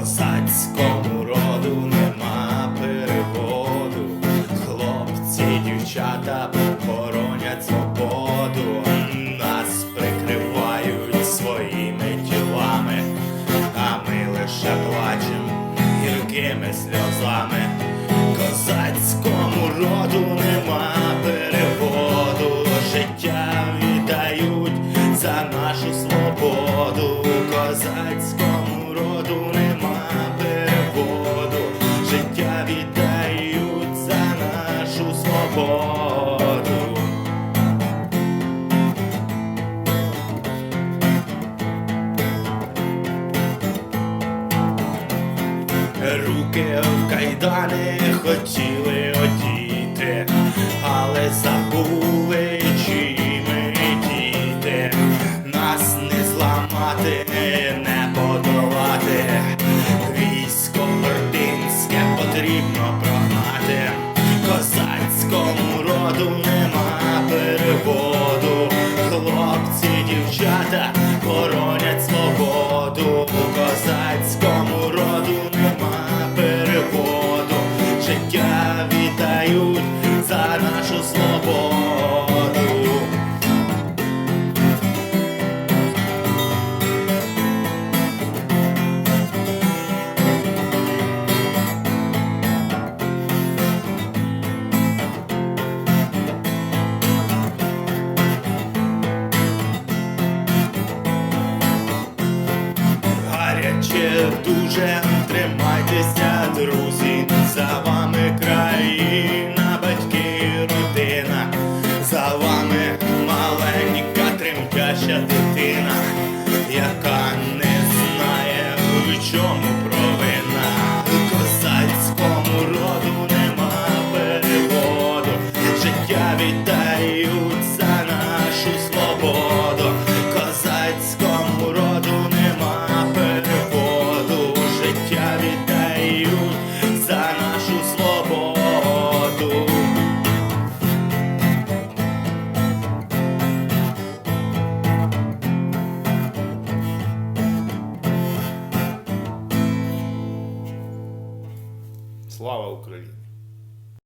Козацькому роду нема переводу. Хлопці, дівчата боронять свободу, нас прикривають своїми тілами, а ми лише плачем гіркими сльозами. Козацькому роду нема переводу, життя віддають за нашу свободу. Козацькому Руки в кайдани хотіли одіти, але забули, чиї ми діти. Нас не зламати, не подолати. Військо ординське потрібно прогнати. Козацькому роду нема переводу. Хлопці, дівчата віддають за нашу свободу. Дуже дитяча дитина, яка не знає, в чому провина. Слава Україні!